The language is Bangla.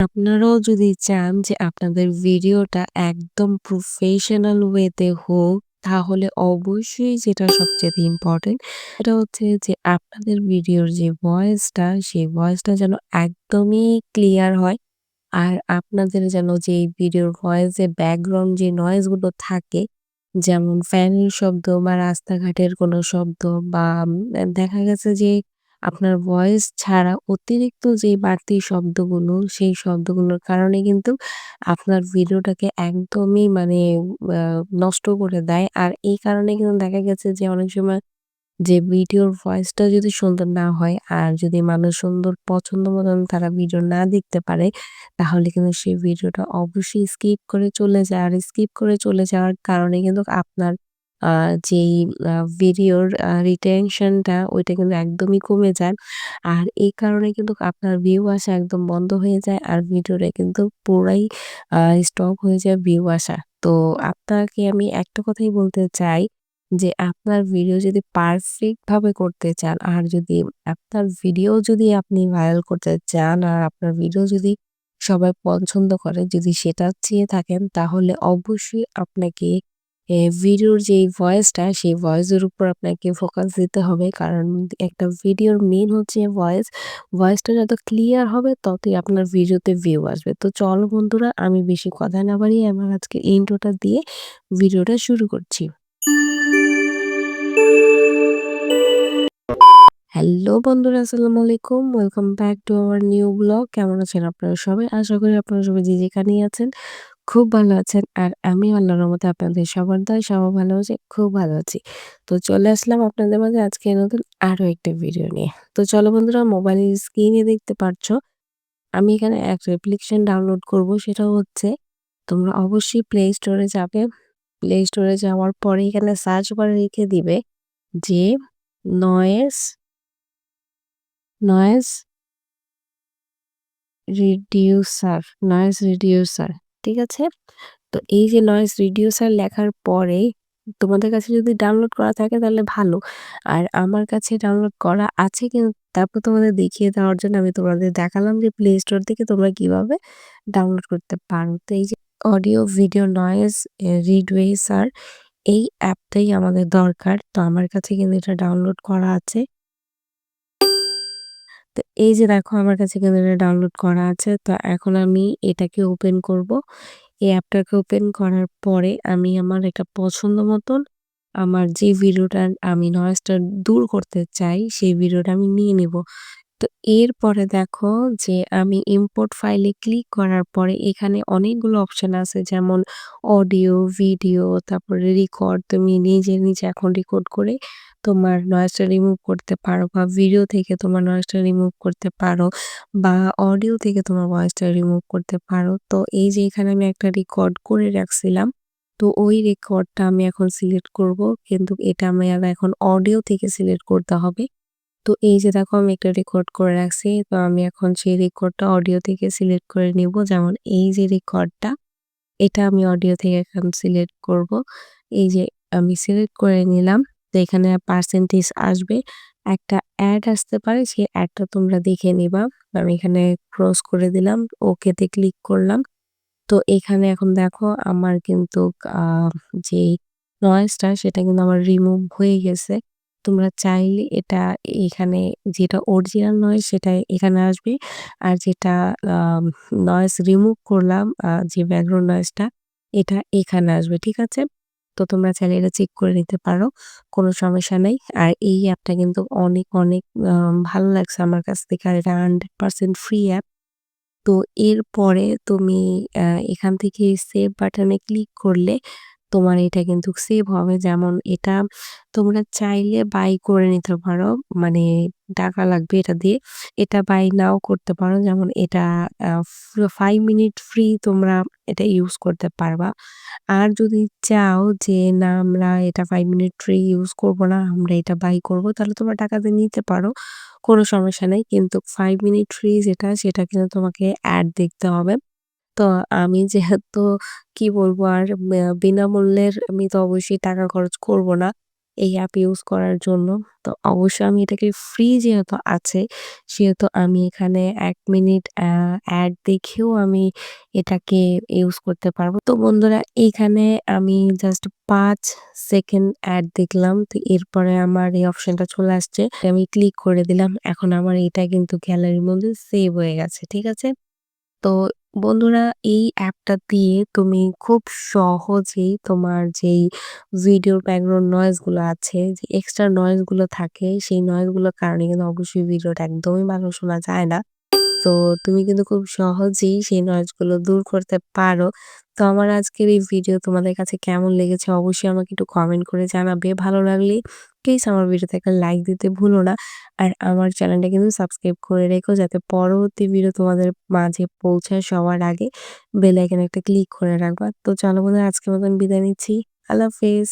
আপনারাও যদি চান যে আপনাদের ভিডিওটা একদম প্রফেশনাল ওয়েতে হোক, তাহলে অবশ্যই যেটা সবচেয়ে ইম্পোর্টেন্ট সেটা হচ্ছে যে আপনাদের ভিডিওর যে ভয়েসটা, সেই ভয়েসটা যেন একদমই ক্লিয়ার হয়। আর আপনাদের যেন যে ভিডিওর ভয়েস ভয়েসে ব্যাকগ্রাউন্ড যে নয়েজগুলো থাকে, যেমন ফ্যানের শব্দ বা রাস্তাঘাটের কোনো শব্দ বা দেখা গেছে যে আপনার ভয়েস ছাড়া অতিরিক্ত যে বাড়তি শব্দগুলো, সেই শব্দগুলোর কারণে কিন্তু আপনার ভিডিওটাকে একদমই মানে নষ্ট করে দেয়। আর এই কারণে কিন্তু দেখা গেছে যে অনেক সময় যে ভিডিওর ভয়েসটা যদি সুন্দর না হয় আর যদি মানুষ সুন্দর পছন্দ মতন তারা ভিডিও না দেখতে পারে, তাহলে কিন্তু সেই ভিডিওটা অবশ্যই স্কিপ করে চলে যায়। আর স্কিপ করে চলে যাওয়ার কারণে কিন্তু আপনার যেই ভিডিওর রিটেনশনটা ওইটা কিন্তু একদমই কমে যায়। আর এই কারণে কিন্তু আপনার ভিউ আসা একদম বন্ধ হয়ে যায়। আর ভিডিওটা কিন্তু পুরাই স্টপ হয়ে যায় ভিউ আসা। তো আপনাকে আমি একটা কথাই বলতে চাই যে আপনার ভিডিও যদি পারফেক্ট ভাবে করতে চান আর যদি আপনার ভিডিও যদি আপনি ভাইরাল করতে চান আর আপনার ভিডিও যদি সবাই পছন্দ করে, যদি সেটা চেয়ে থাকেন তাহলে অবশ্যই আপনাকে ভিডিওর যেই ভয়েসটা, সেই ভয়েসের উপর আপনাকে ফোকাস দিতে হবে। কারণ একটা ভিডিওর মেন হচ্ছে ভয়েস। ভয়েসটা যত ক্লিয়ার হবে, ততই আপনার ভিডিওতে ভিউ আসবে। তো চলো বন্ধুরা, আমি বেশি কথা না বাড়িয়ে আমার আজকে ইন্ট্রোটা দিয়ে ভিডিওটা শুরু করছি। হ্যালো বন্ধুরা, আসসালামু আলাইকুম। Welcome back to our new blog. কেমন আছেন আপনারা সবাই? আশা করি আপনারা সবাই যে যেখানেই আছেন খুব ভালো আছেন। আর আমি আল্লাহর রহমতে আপনাদের সবার দয়ায় সবাই ভালো আছি, খুব ভালো আছি। তো চলে আসলাম আপনাদের মাঝে আজকে নতুন আরও একটা ভিডিও নিয়ে। তো চলো বন্ধুরা মোবাইলের স্ক্রিনে দেখতে পারছ, আমি এখানে একটা অ্যাপ্লিকেশন ডাউনলোড করব সেটা হচ্ছে তোমরা অবশ্যই প্লে স্টোরে যাবে। প্লে স্টোরে যাওয়ার পরে এখানে সার্চ বারে লিখে দিবে যে noise noise reducer, noise reducer. ঠিক আছে? তো এই যে নয়েজ রিডিউসার লেখার পরে তোমাদের কাছে যদি ডাউনলোড করা থাকে তাহলে ভালো। আর আমার কাছে ডাউনলোড করা আছে কিন্তু তারপর তোমাদের দেখিয়ে দেওয়ার জন্য আমি তোমাদের দেখালাম যে প্লে স্টোর থেকে তোমরা কীভাবে ডাউনলোড করতে পারো। তো এই যে অডিও ভিডিও নয়েজ এ রিডুইসার এই অ্যাপটাই আমাদের দরকার। তো আমার কাছে কিন্তু এটা ডাউনলোড করা আছে। তো এই যে দেখো আমার কাছে কিন্তু এটা ডাউনলোড করা আছে। তো এখন আমি এটাকে ওপেন করব। এই অ্যাপটাকে ওপেন করার পরে আমি আমার এটা পছন্দ মতন আমার যে ভিডিওটা আমি নয়েজটা দূর করতে চাই, সেই ভিডিওটা আমি নিয়ে নিব। তো এরপরে দেখো যে আমি ইম্পোর্ট ফাইলে ক্লিক করার পরে এখানে অনেকগুলো অপশন আছে যেমন অডিও, ভিডিও তারপরে রেকর্ড তুমি নিজে, নিজে এখন রেকর্ড করে তোমার নয়েজটা রিমুভ করতে পারো বা ভিডিও থেকে তোমার নয়েজটা রিমুভ করতে পারো বা অডিও থেকে তোমার ভয়েসটা রিমুভ করতে পারো। তো এই যে এখানে আমি একটা রেকর্ড করে রাখছিলাম। তো ওই রেকর্ডটা আমি এখন সিলেক্ট করব। কিন্তু এটা আমি আর এখন অডিও থেকে সিলেক্ট করতে হবে। তো এই যে দেখো আমি একটা রেকর্ড করে রাখছি। তো আমি এখন সেই রেকর্ডটা অডিও থেকে সিলেক্ট করে নিব। যেমন এই যে রেকর্ডটা, এটা আমি অডিও থেকে এখন সিলেক্ট করব। এই যে আমি সিলেক্ট করে নিলাম। তো এখানে পার্সেন্টেজ আসবে। একটা অ্যাড আসতে পারে সেই অ্যাডটা তোমরা দেখে নিবা। আমি এখানে ক্রস করে দিলাম, ওকেতে ক্লিক করলাম। তো এখানে এখন দেখো আমার কিন্তু আ যেই নয়েজটা সেটা কিন্তু আমার রিমুভ হয়ে গেছে। তোমরা চাইলে এটা এখানে যেটা অরিজিনাল নয়েজ সেটা এখানে আসবে। আর যেটা আ নয়েজ রিমুভ করলাম যে ব্যাকগ্রাউন্ড নয়েজটা এটা এখানে আসবে। ঠিক আছে? তো তোমরা চাইলে এটা চেক করে নিতে পারো। কোনো সমস্যা নেই আর এই অ্যাপটা কিন্তু অনেক, অনেক ভালো লাগছে আমার কাছ থেকে। আর এটা 100% ফ্রি অ্যাপ। তো এরপরে তুমি এখান থেকে সেভ বাটনে ক্লিক করলে তোমার এটা কিন্তু সেভ হবে। যেমন এটা তোমরা চাইলে বাই করে নিতে পারো। মানে টাকা লাগবে এটা দিয়ে। এটা বাই নাও করতে পারো। যেমন এটা ফাইভ মিনিট ফ্রি তোমরা এটা ইউজ করতে পারবা। আর যদি চাও যে না আমরা এটা ফাইভ মিনিট ফ্রি ইউজ করব না, আমরা এটা বাই করব তাহলে তোমরা টাকা দিয়ে নিতে পারো। কোনো সমস্যা নেই কিন্তু ফাইভ মিনিট ফ্রি যেটা সেটা কিন্তু তোমাকে অ্যাড দেখতে হবে। তো আমি যেহেতু কি বলব আর বিনামূল্যের আমি তো অবশ্যই টাকা খরচ করব না। এই অ্যাপ ইউজ করার জন্য। তো অবশ্যই আমি এটাকে ফ্রি যেহেতু আছে, সেহেতু আমি এখানে এক মিনিট অ্যাড দেখেও আমি এটাকে ইউজ করতে পারব। তো বন্ধুরা এখানে আমি জাস্ট পাঁচ সেকেন্ড অ্যাড দেখলাম। তো এরপরে আমার এই অপশনটা চলে আসছে। আমি ক্লিক করে দিলাম। এখন আমার এটা কিন্তু গ্যালারির মধ্যে সেভ হয়ে গেছে। ঠিক আছে? তো বন্ধুরা এই অ্যাপটা দিয়ে তুমি খুব সহজেই তোমার যেই ভিডিওর ব্যাকগ্রাউন্ড নয়েজগুলো আছে, যে এক্সট্রা নয়েজগুলো থাকে সেই নয়েজগুলোর কারণে কিন্তু অবশ্যই ভিডিওটা একদমই ভালো শোনা যায় না। তো তুমি কিন্তু খুব সহজেই সেই নয়েজগুলো দূর করতে পারো। তো আমার আজকের এই ভিডিও তোমাদের কাছে কেমন লেগেছে অবশ্যই আমাকে একটু কমেন্ট করে জানাবে। ভালো লাগলে প্লিজ আমার ভিডিওতে একটা লাইক দিতে ভুলো না। আর আমার চ্যানেলটা কিন্তু সাবস্ক্রাইব করে রেখো যাতে পরবর্তী ভিডিও তোমাদের মাঝে পৌঁছায় সবার আগে। বেল আইকনে একটা ক্লিক করে রাখবা। তো চলো বন্ধুরা আজকের মতন বিদায় নিচ্ছি। আল্লাহ হাফেজ।